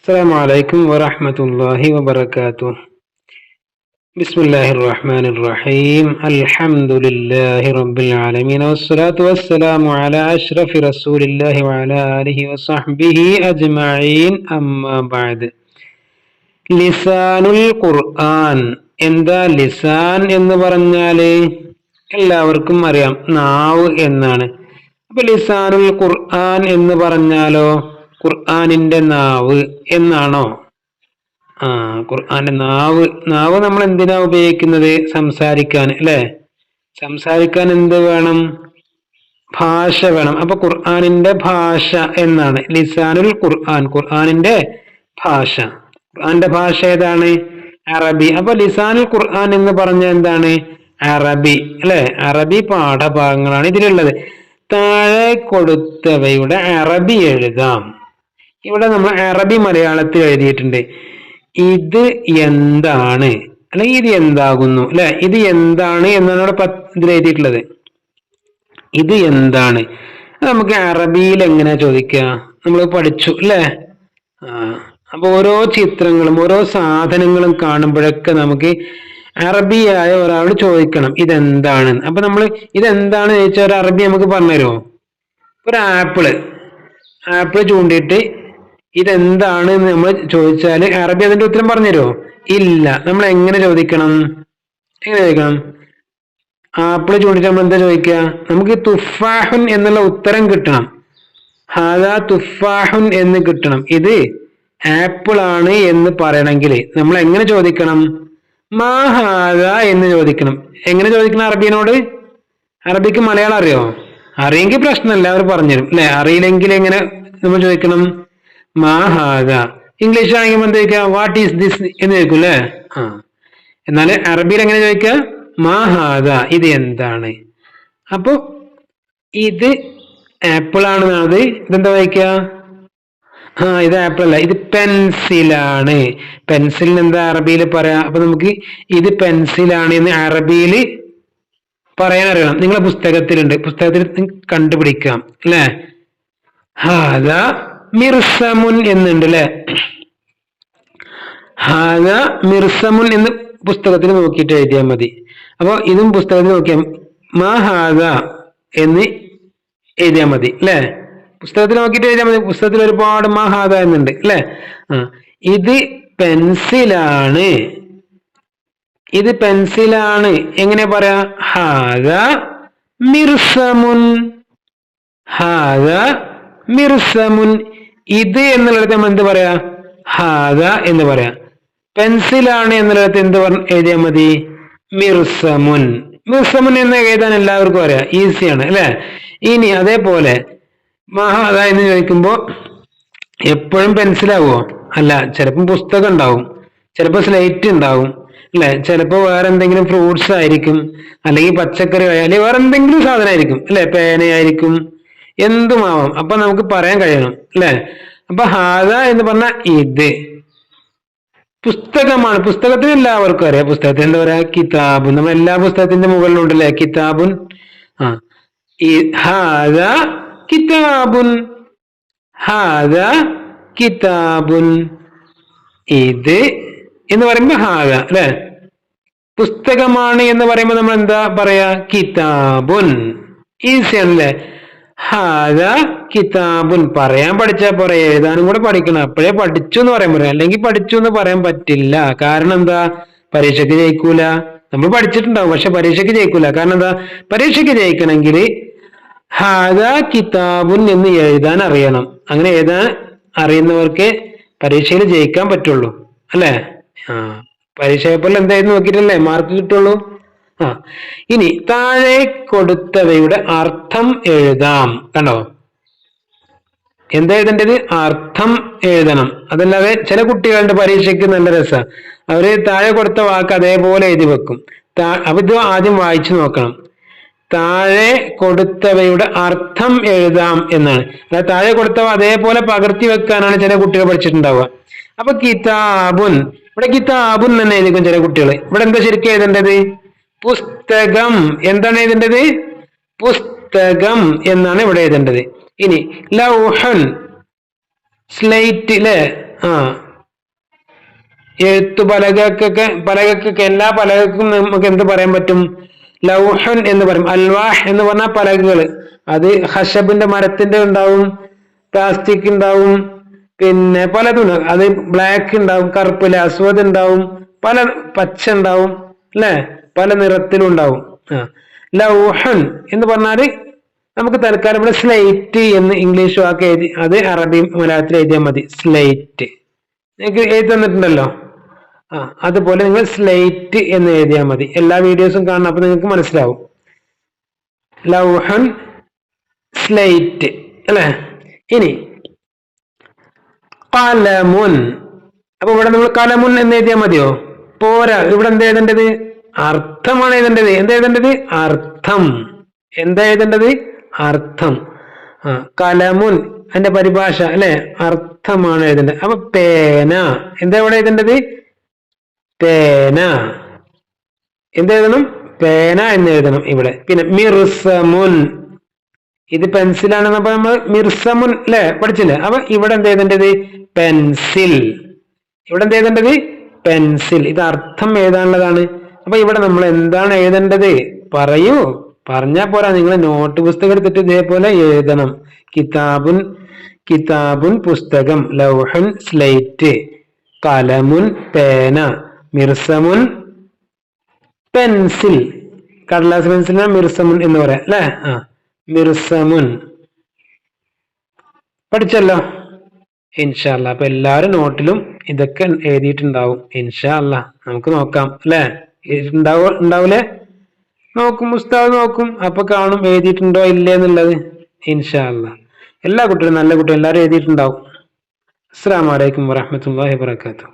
السلام عليكم ورحمة الله وبركاته بسم الله الرحمن الرحيم الحمد لله رب العالمين والصلاة والسلام على أشرف رسول الله وعلى آله وصحبه أجمعين أما بعد ലിസാനുൽ ഖുർആൻ എന്താ ലിസാൻ എന്ന് പറഞ്ഞാല് എല്ലാവർക്കും അറിയാം നാവ് എന്നാണ് അപ്പൊ ലിസാനുൽ ഖുർആൻ എന്ന് പറഞ്ഞാലോ ഖുർആനിന്റെ നാവ് എന്നാണോ? ആ ഖുർആാന്റെ നാവ്. നാവ് നമ്മൾ എന്തിനാ ഉപയോഗിക്കുന്നത്? സംസാരിക്കാൻ അല്ലെ? സംസാരിക്കാൻ എന്ത് വേണം? ഭാഷ വേണം. അപ്പൊ ഖുർആാനിന്റെ ഭാഷ എന്നാണ്. ലിസാനുൽ ഖുർആൻ ഖുർആാനിന്റെ ഭാഷ. ഖുർആാന്റെ ഭാഷ ഏതാണ്? അറബി. അപ്പൊ ലിസാനുൽ ഖുർആൻ എന്ന് പറഞ്ഞ എന്താണ്? അറബി അല്ലെ? അറബി പാഠഭാഗങ്ങളാണ് ഇതിലുള്ളത്. താഴെ കൊടുത്തവയുടെ അറബി എഴുതാം. ഇവിടെ നമ്മൾ അറബി മലയാളത്തിൽ എഴുതിയിട്ടുണ്ട്. ഇത് എന്താണ്? അല്ലെങ്കിൽ ഇത് എന്താകുന്നു? അല്ലെ ഇത് എന്താണ് എന്നാണ് ഇവിടെ ഇതിൽ എഴുതിയിട്ടുള്ളത്. ഇത് എന്താണ്? നമുക്ക് അറബിയിൽ എങ്ങനെ ചോദിക്കുക? നമ്മൾ പഠിച്ചു അല്ലേ? അപ്പൊ ഓരോ ചിത്രങ്ങളും ഓരോ സാധനങ്ങളും കാണുമ്പോഴൊക്കെ നമുക്ക് അറബിയായ ഒരാളോട് ചോദിക്കണം ഇതെന്താണ്? അപ്പൊ നമ്മൾ ഇതെന്താണ് ചോദിച്ചാൽ ഒരു അറബി നമുക്ക് പറഞ്ഞു തരുമോ ഒരു ആപ്പിൾ. ആപ്പിൾ ചൂണ്ടിയിട്ട് ഇതെന്താണ് നമ്മൾ ചോദിച്ചാൽ അറബി അതിന്റെ ഉത്തരം പറഞ്ഞുതരുമോ? ഇല്ല. നമ്മൾ എങ്ങനെ ചോദിക്കണം? എങ്ങനെ ചോദിക്കണം? ആപ്പിൾ ചൂണ്ടിട്ട് നമ്മൾ എന്താ ചോദിക്കുക? നമുക്ക് തുഫാഹുൻ എന്നുള്ള ഉത്തരം കിട്ടണം. ഹാദാ തുഫാഹുൻ എന്ന് കിട്ടണം. ഇത് ആപ്പിൾ ആണ് എന്ന് പറയണമെങ്കിൽ നമ്മൾ എങ്ങനെ ചോദിക്കണം? മാഹാദ എന്ന് ചോദിക്കണം. എങ്ങനെ ചോദിക്കണം അറബിനോട്? അറബിക്ക് മലയാളം അറിയോ? അറിയെങ്കിൽ പ്രശ്നമല്ല അവർ പറഞ്ഞുതരും. അല്ലെ? അറിയില്ലെങ്കിൽ എങ്ങനെ നമ്മൾ ചോദിക്കണം? മാഹാദ ഇംഗ്ലീഷ് ആണെങ്കിൽ എന്താ ചോദിക്കുക? വാട്ട് ഈസ് ദിസ് എന്ന് ചോദിക്കും ആ. എന്നാൽ അറബിയിൽ എങ്ങനെ ചോദിക്കുക? മാഹാദ ഇത് എന്താണ്? അപ്പോ ഇത് ആപ്പിൾ ആണെന്നാണത് ഇതെന്താ വായിക്കുക? ആ ഇത് ആപ്പിൾ അല്ല ഇത് പെൻസിലാണ്. പെൻസിലിന് എന്താ അറബിയിൽ പറയാ? അപ്പൊ നമുക്ക് ഇത് പെൻസിലാണ് എന്ന് അറബിയിൽ പറയാൻ അറിയണം. നിങ്ങളെ പുസ്തകത്തിലുണ്ട്. പുസ്തകത്തിൽ കണ്ടുപിടിക്കാം. അല്ലേ? ഹാദ മിർസമുൻ എന്നുണ്ട് അല്ലെ ഹാദ മിർസമുൻ എന്ന് പുസ്തകത്തിൽ നോക്കിയിട്ട് എഴുതിയാൽ മതി. അപ്പോൾ ഇതും പുസ്തകത്തിൽ നോക്കിയാൽ മാ ഹാദ എന്ന് എഴുതിയാൽ മതി അല്ലേ? പുസ്തകത്തിൽ നോക്കിയിട്ട് എഴുതിയാൽ മതി. പുസ്തകത്തിൽ ഒരുപാട് മാ ഹാദ എന്നുണ്ട് അല്ലെ? ആ ഇത് പെൻസിലാണ്. ഇത് പെൻസിലാണ്. എങ്ങനെ പറയാ? ഹാദ മിർസമുൻ. ഹാദ മിർസമുൻ. ഇത് എന്നുള്ളത് നമ്മൾ എന്ത് പറയാ? ഹാദ എന്ന് പറയാ. പെൻസിലാണ് എന്നുള്ളത് എന്ത് എഴുതിയാൽ മതി? മിർസമുൻ. മിർസമുൻ എന്ന് എഴുതാൻ എല്ലാവർക്കും അറിയാം. ഈസിയാണ് അല്ലെ? ഇനി അതേപോലെ മഹാദ എന്ന് ചോദിക്കുമ്പോൾ എപ്പോഴും പെൻസിലാവോ അല്ല ചിലപ്പം പുസ്തകം ഉണ്ടാവും. ചിലപ്പോൾ സ്ലേറ്റ് ഉണ്ടാവും. അല്ലെ? ചിലപ്പോൾ വേറെ എന്തെങ്കിലും ഫ്രൂട്ട്സ് ആയിരിക്കും. അല്ലെങ്കിൽ പച്ചക്കറി അല്ലെങ്കിൽ വേറെ എന്തെങ്കിലും സാധനമായിരിക്കും. അല്ലെ? പേനയായിരിക്കും. എന്തുമാവാം? അപ്പൊ നമുക്ക് പറയാൻ കഴിയണം അല്ലെ? അപ്പൊ ഹാദ എന്ന് പറഞ്ഞ ഇത്. പുസ്തകമാണ്. പുസ്തകത്തിന് എല്ലാവർക്കും അറിയാം. പുസ്തകത്തിന് എന്താ പറയാ? കിതാബുൻ നമ്മൾ എല്ലാ പുസ്തകത്തിന്റെ മുകളിലുണ്ടല്ലേ? കിതാബുൻ. ആ. ഹാദ കിതാബുൻ. ഹാദ കിതാബുൻ. ഇത് എന്ന് പറയുമ്പോ ഹാദ അല്ലെ? പുസ്തകമാണ് എന്ന് പറയുമ്പോൾ നമ്മൾ എന്താ പറയാ? കിതാബുൻ. ഈസിയാണ് ആണല്ലേ ഹാദ കിതാബുൻ. പറയാൻ പഠിച്ചാൽ പോരെ എഴുതാനും കൂടെ പഠിക്കണം. അപ്പോഴേ പഠിച്ചു എന്ന് പറയാൻ പറയാം അല്ലെങ്കിൽ പഠിച്ചു എന്ന് പറയാൻ പറ്റില്ല. കാരണം എന്താ? പരീക്ഷയ്ക്ക് ജയിക്കൂല. നമ്മൾ പഠിച്ചിട്ടുണ്ടാവും പക്ഷെ പരീക്ഷയ്ക്ക് ജയിക്കൂല. കാരണം എന്താ? പരീക്ഷയ്ക്ക് ജയിക്കണമെങ്കിൽ ഹാദ കിതാബുൻ എന്ന് എഴുതാൻ അറിയണം. അങ്ങനെ എഴുതാൻ അറിയുന്നവർക്ക് പരീക്ഷയിൽ ജയിക്കാൻ പറ്റുള്ളൂ. അല്ലേ? ആ പരീക്ഷയെപ്പോലെ എന്തായിരുന്നു നോക്കിയിട്ടല്ലേ? മാർക്ക് കിട്ടുള്ളൂ. ആ ഇനി താഴെ കൊടുത്തവയുടെ അർത്ഥം എഴുതാം കണ്ടോ? എന്താ എഴുതേണ്ടത്? അർത്ഥം എഴുതണം. അതല്ലാതെ ചില കുട്ടികളുടെ പരീക്ഷയ്ക്ക് നല്ല രസമാണ് അവർ താഴെ കൊടുത്ത വാക്ക് അതേപോലെ എഴുതി വെക്കും. അപ്പൊ ഇത് ആദ്യം വായിച്ചു നോക്കണം. താഴെ കൊടുത്തവയുടെ അർത്ഥം എഴുതാം എന്നാണ്. അതായത് താഴെ കൊടുത്തവ അതേപോലെ പകർത്തി വെക്കാനാണ് ചില കുട്ടികൾ പഠിച്ചിട്ടുണ്ടാവുക. അപ്പൊ കിതാബുൻ ഇവിടെ കിതാബുൻ തന്നെ എഴുതിക്കും ചില കുട്ടികൾ. ഇവിടെ എന്താ ശരിക്കും എഴുതേണ്ടത്? പുസ്തകം. എന്താണ് എഴുതേണ്ടത്? പുസ്തകം എന്നാണ് ഇവിടെ എഴുതേണ്ടത്. ഇനി ലൗഹൻ സ്ലൈറ്റിൽ ആ എഴുത്തു പലകക്കൊക്കെ പലകക്കൊക്കെ എല്ലാ പലകക്കും നമുക്ക് എന്ത് പറയാൻ പറ്റും? ലൗഹൻ എന്ന് പറയും. അൽവാഹ് എന്ന് പറഞ്ഞാൽ പലകകൾ അത് ഹഷബിന്റെ മരത്തിന്റെ ഉണ്ടാവും പ്ലാസ്റ്റിക് ഉണ്ടാവും പിന്നെ പലതും ഉണ്ടാവും. അത് ബ്ലാക്ക് ഉണ്ടാവും കറുപ്പിൽ അസ്വദ് ഉണ്ടാവും പല പച്ച ഉണ്ടാവും അല്ലെ? പല നിറത്തിലും ഉണ്ടാവും ലൗഹൻ എന്ന് പറഞ്ഞാൽ നമുക്ക് തൽക്കാലം ഇവിടെ സ്ലൈറ്റ് എന്ന് ഇംഗ്ലീഷ് വാക്ക് എഴുതി അത് അറബി മലയാളത്തിൽ എഴുതിയാൽ മതി. സ്ലൈറ്റ് നിങ്ങൾക്ക് എഴുതി തന്നിട്ടുണ്ടല്ലോ? ആ. അതുപോലെ നിങ്ങൾ സ്ലൈറ്റ് എന്ന് എഴുതിയാൽ മതി. എല്ലാ വീഡിയോസും കാണണം അപ്പൊ നിങ്ങൾക്ക് മനസ്സിലാവും. ലൗഹൻ സ്ലൈറ്റ് അല്ലേ? ഇനി കലമുൻ. അപ്പൊ ഇവിടെ നമ്മൾ കലമുൻ എന്ന് എഴുതിയാൽ മതിയോ? പോരാ. ഇവിടെ എന്ത് എഴുതേണ്ടത്? അർത്ഥമാണ് എഴുതേണ്ടത്. എന്താ എഴുതേണ്ടത്? അർത്ഥം. എന്താ എഴുതേണ്ടത്? അർത്ഥം. ആ കലമുൻ അതിന്റെ പരിഭാഷ അല്ലെ? അർത്ഥമാണ് എഴുതേണ്ടത്. അപ്പൊ പേന. എന്താ ഇവിടെ എഴുതേണ്ടത്? പേന. എന്തെഴുതണം പേന എന്ന് എഴുതണം ഇവിടെ. പിന്നെ മിർസമുൻ. ഇത് പെൻസിലാണെന്ന് അപ്പൊ നമ്മൾ മിർസമുൻ അല്ലെ? പഠിച്ചില്ലേ? അപ്പൊ ഇവിടെ എന്ത് എഴുതേണ്ടത്? പെൻസിൽ. ഇവിടെ എന്ത് എഴുതേണ്ടത്? പെൻസിൽ. ഇത് അർത്ഥം എഴുതാനുള്ളതാണ്. അപ്പൊ ഇവിടെ നമ്മൾ എന്താണ് എഴുതേണ്ടത്? പറയൂ. പറഞ്ഞാ പോരാ നിങ്ങൾ നോട്ട് പുസ്തകം എടുത്തിട്ട് ഇതേപോലെ എഴുതണം. കിതാബുൻ കിതാബുൻ പുസ്തകം ലൗഹൻ സ്ലേറ്റ് കലമുൻ പേന മിർസമുൻ പെൻസിൽ. കടലാസ് പെൻസിലിനെ മിർസമുൻ എന്ന് പറയാം അല്ലെ? ആ മിർസമുൻ. പഠിച്ചല്ലോ? ഇൻഷാല്ല അപ്പൊ എല്ലാരും നോട്ടിലും ഇതൊക്കെ എഴുതിയിട്ടുണ്ടാവും. ഇൻഷാല്ല നമുക്ക് നോക്കാം അല്ലെ? ഉണ്ടാവോ ഉണ്ടാവൂലേ? നോക്കും ഉസ്താദ് നോക്കും. അപ്പൊ കാണും എഴുതിയിട്ടുണ്ടോ ഇല്ലേ എന്നുള്ളത്. ഇൻഷാല്ല എല്ലാ കുട്ടികളും നല്ല കുട്ടികളും എല്ലാവരും എഴുതിയിട്ടുണ്ടാവും. അസ്സാം വലൈക്കും വാഹമത്തല്ലാഹി വാത്തു